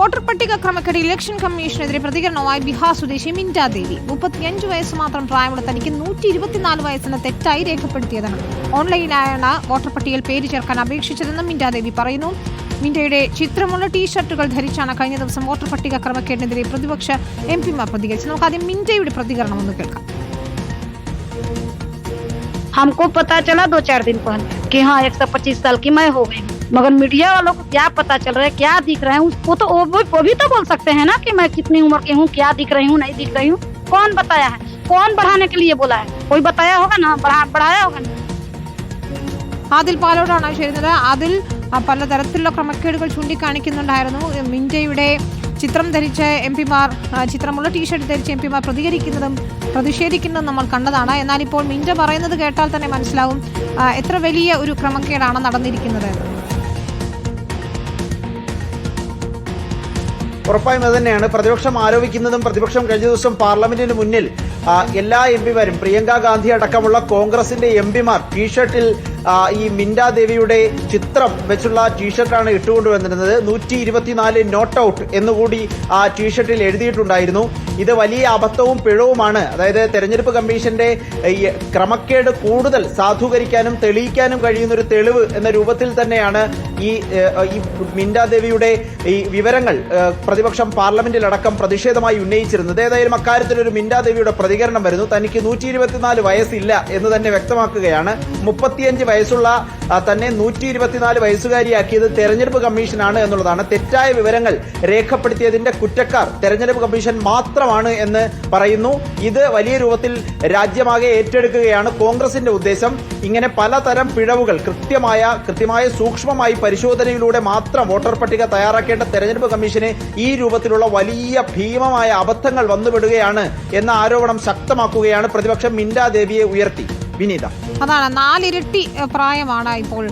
Voter പട്ടിക ക്രമക്കേട് election കമ്മീഷനെതിരെ പ്രതികരണവുമായി ബീഹാർ സ്വദേശി മിൻഡ ദേവി മുപ്പത്തിയഞ്ച് വയസ്സ് മാത്രം പ്രായമുള്ള തനിക്ക് നൂറ്റി ഇരുപത്തിനാല് വയസ്സിന് തെറ്റായി രേഖപ്പെടുത്തിയതാണ് ഓൺലൈനിലായാണ് വോട്ടർ പട്ടികയിൽ പേര് ചേർക്കാൻ അപേക്ഷിച്ചതെന്നും മിൻഡ ദേവി പറയുന്നു മിൻഡയുടെ ചിത്രമുള്ള ടീഷർട്ടുകൾ ധരിച്ചാണ് കഴിഞ്ഞ ദിവസം വോട്ടർ പട്ടിക ക്രമക്കേടിനെതിരെ പ്രതിപക്ഷ എം പിമാർ പ്രതികരിച്ചത് നമുക്ക് ആദ്യം മിൻഡയുടെ പ്രതികരണം ഒന്ന് കേൾക്കാം हमको पता चला दो चार दिन पहले कि हाँ एक सौ पच्चीस साल की मैं हो गई हूँ। मगर मीडिया वालों को क्या पता चल रहा है क्या दिख रहा है उसको तो वो, वो भी तो बोल सकते हैं ना कि मैं कितनी उम्र की हूँ क्या दिख रही हूँ नहीं दिख रही हूँ कौन बताया है कौन बढ़ाने के लिए बोला है कोई बताया होगा ना बढ़ा बढ़ाया होगा ना ആദിൽ പാലോടാണ് ചേരുന്നത് ആദിൽ ആ, പലതരത്തിലുള്ള ക്രമക്കേടുകൾ ചൂണ്ടിക്കാണിക്കുന്നുണ്ടായിരുന്നു മിൻജയുടെ ചിത്രം ധരിച്ച എം പിമാർ ചിത്രമുള്ള ടീഷർട്ട് ധരിച്ച എം പിമാർ പ്രതികരിക്കുന്നതും പ്രതിഷേധിക്കുന്നതും നമ്മൾ കണ്ടതാണ് എന്നാൽ ഇപ്പോൾ മിൻജ പറയുന്നത് കേട്ടാൽ തന്നെ മനസ്സിലാവും ആ, എത്ര വലിയ ഒരു ക്രമക്കേടാണ് നടന്നിരിക്കുന്നത് ഉറപ്പായും അത് തന്നെയാണ്. പ്രതിപക്ഷം ആരോപിക്കുന്നതും പ്രതിപക്ഷം കഴിഞ്ഞ ദിവസം പാർലമെന്റിന് മുന്നിൽ എല്ലാ എം പിമാരും പ്രിയങ്ക ഗാന്ധി അടക്കമുള്ള കോൺഗ്രസിന്റെ എം പിമാർ ടീഷർട്ടിൽ ഈ മിൻഡാ ദേവിയുടെ ചിത്രം വെച്ചുള്ള ടീഷർട്ടാണ് ഇട്ടുകൊണ്ടുവന്നിരുന്നത് നൂറ്റി ഇരുപത്തിനാല് നോട്ട് ഔട്ട് എന്നുകൂടി ആ ടീഷർട്ടിൽ എഴുതിയിട്ടുണ്ടായിരുന്നു. ഇത് വലിയ അബദ്ധവും പിഴവുമാണ്. അതായത് തെരഞ്ഞെടുപ്പ് കമ്മീഷന്റെ ക്രമക്കേട് കൂടുതൽ സാധൂകരിക്കാനും തെളിയിക്കാനും കഴിയുന്ന ഒരു തെളിവ് എന്ന രൂപത്തിൽ തന്നെയാണ് ഈ ഏഹ്, ഈ വിവരങ്ങൾ പ്രതിപക്ഷം പ്രതിപക്ഷം പാർലമെന്റിലടക്കം പ്രതിഷേധമായി ഉന്നയിച്ചിരുന്നത്. ഏതായാലും അക്കാര്യത്തിൽ ഒരു മിൻഡ ദേവിയുടെ പ്രതികരണം വരുന്നു. തനിക്ക് നൂറ്റി ഇരുപത്തിനാല് വയസ്സില്ല എന്ന് തന്നെ വ്യക്തമാക്കുകയാണ്. മുപ്പത്തിയഞ്ച് വയസ്സുള്ള തന്നെ നൂറ്റി ഇരുപത്തിനാല് വയസ്സുകാരിയാക്കിയത് തെരഞ്ഞെടുപ്പ് കമ്മീഷനാണ് എന്നുള്ളതാണ്. തെറ്റായ വിവരങ്ങൾ രേഖപ്പെടുത്തിയതിന്റെ കുറ്റക്കാർ തെരഞ്ഞെടുപ്പ് കമ്മീഷൻ മാത്രമാണ് എന്ന് പറയുന്നു. ഇത് വലിയ രൂപത്തിൽ രാജ്യമാകെ ഏറ്റെടുക്കുകയാണ് കോൺഗ്രസിന്റെ ഉദ്ദേശം. ഇങ്ങനെ പലതരം പിഴവുകൾ കൃത്യമായ കൃത്യമായ സൂക്ഷ്മമായി പരിശോധനയിലൂടെ മാത്രം വോട്ടർ പട്ടിക തയ്യാറാക്കേണ്ട തെരഞ്ഞെടുപ്പ് കമ്മീഷന് ഈ രൂപത്തിലുള്ള വലിയ ഭീമമായ അബദ്ധങ്ങൾ വന്നുവിടുകയാണ് എന്ന ആരോപണം ശക്തമാക്കുകയാണ്. പ്രതിപക്ഷം മിൻഡ ദേവിയെ ഉയർത്തി. വിനീത അതാണ് നാലിരട്ടി പ്രായമാണ് ഇപ്പോൾ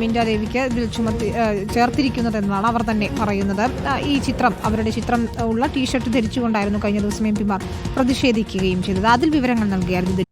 മിൻഡ ദേവിക്ക് ഇതിൽ ചുമത്തി ചേർത്തിരിക്കുന്നത് എന്നാണ് അവർ തന്നെ പറയുന്നത്. ഈ ചിത്രം അവരുടെ ചിത്രം ഉള്ള ടീഷർട്ട് ധരിച്ചുകൊണ്ടായിരുന്നു കഴിഞ്ഞ ദിവസം എം പിമാർ പ്രതിഷേധിക്കുകയും ചെയ്തത്. അതിൽ വിവരങ്ങൾ നൽകിയായിരുന്നു